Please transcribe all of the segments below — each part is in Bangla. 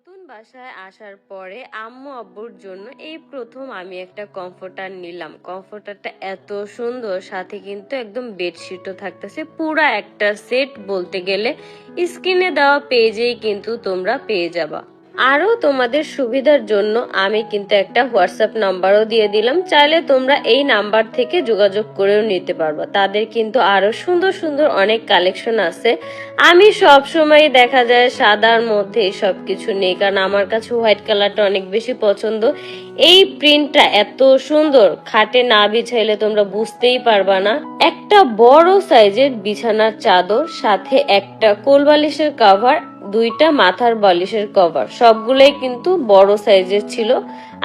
নতুন বাসায় আসার পরে আম্মু আব্বুর জন্য এই প্রথম আমি একটা কমফোর্টার নিলাম। কমফোর্টারটা এত সুন্দর, সাথে কিন্তু একদম বেডশিটও থাকতেছে। পুরো একটা সেট বলতে গেলে স্ক্রিনে দেওয়া পেজেই কিন্তু তোমরা পেয়ে যাবা। আরও তোমাদের সুবিধার জন্য আমি কিন্তু একটা হোয়াটসঅ্যাপ নাম্বারও দিয়ে দিলাম। চাইলে তোমরা এই নাম্বার থেকে যোগাযোগ করেও নিতে পারবা। তাদের কিন্তু আরও সুন্দর সুন্দর অনেক কালেকশন আছে। আমি সব সময় দেখা যায় সাদার মধ্যে সব কিছু নেই, কারণ আমার কাছে হোয়াইট কালারটা অনেক বেশি পছন্দ। এই প্রিন্টটা এত সুন্দর, খাটে না বিছাইলে তোমরা বুঝতেই পারবা না। একটা বড় সাইজের বিছানার চাদর, সাথে একটা কোল বালিশের কাভার দুইটা মাথার বালিশের কভার। সবগুলোই কিন্তু বড় সাইজের ছিল।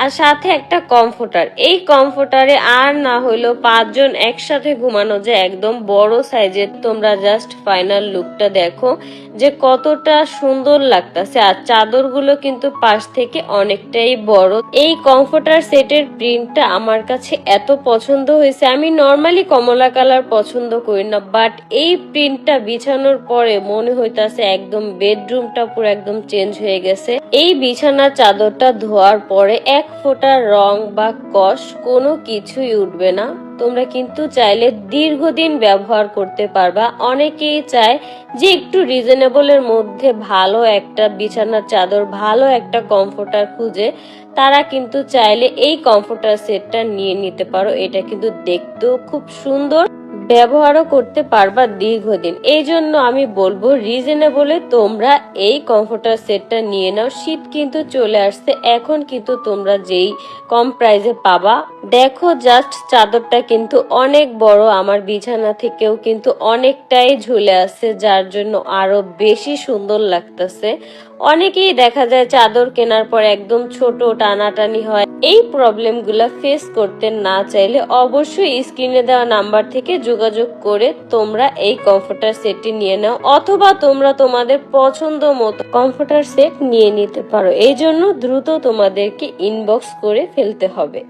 আর সাথে একটা কমফোর্টার। এই কমফোর্টারে আর না হইলেও পাঁচজন একসাথে ঘুমানো যে একদম বড় সাইজের, তোমরা জাস্ট ফাইনাল লুকটা দেখো যে কতটা সুন্দর লাগতাছে। আর চাদরগুলো কিন্তু পাশ থেকে অনেকটাই বড়। এই কমফোর্টার সেটের প্রিন্টটা আমার কাছে এত পছন্দ হয়েছে। আমি নর্মালি কমলা কালার পছন্দ করি না বাট এই প্রিন্টটা বিছানোর পরে মনে হইতাছে একদম বেডরুমটা পুরো একদম চেঞ্জ হয়ে গেছে। এই বিছানার চাদরটা ধোয়ার পরে এক ফোঁটা রং বা কষ কোনো কিছুই উঠবে না। তোমরা কিন্তু চাইলে দীর্ঘদিন ব্যবহার করতে পারবা। অনেকেই চায় যে একটু রিজনেবলের মধ্যে ভালো একটা বিছানার চাদর, ভালো একটা কমফোর্টার খুঁজে। তারা কিন্তু চাইলে এই কমফোর্টার সেটটা নিয়ে নিতে পারো। এটা কিন্তু দেখতেও খুব সুন্দর। ব্যবহারও করতে পারবা দীর্ঘদিন। এই জন্য আমি বলব রিজনেবলে তোমরা এই কমফোর্টার সেটটা নিয়ে নাও। শীত কিন্তু চলে আসছে, এখন কিন্তু তোমরা যেই কম প্রাইসে পাবা। দেখো জাস্ট চাদরটা কিন্তু অনেক বড়, আমার বিছানা থেকেও কিন্তু অনেকটাই ঝুলে আছে, যার জন্য আরও বেশি সুন্দর লাগতেছে। অনেকেই দেখা যায় চাদর কেনার পর একদম ছোট টানাটানি হয়। এই প্রবলেমগুলো ফেস করতে না চাইলে অবশ্যই স্ক্রিনে দেওয়া নাম্বার থেকে যোগাযোগ করে তোমরা এই কমফোর্টার সেটটি নিয়ে নাও, অথবা তোমরা তোমাদের পছন্দ মতো কমফোর্টার সেট নিয়ে নিতে পারো। এই জন্য দ্রুত তোমাদেরকে ইনবক্স করে ফেলতে হবে।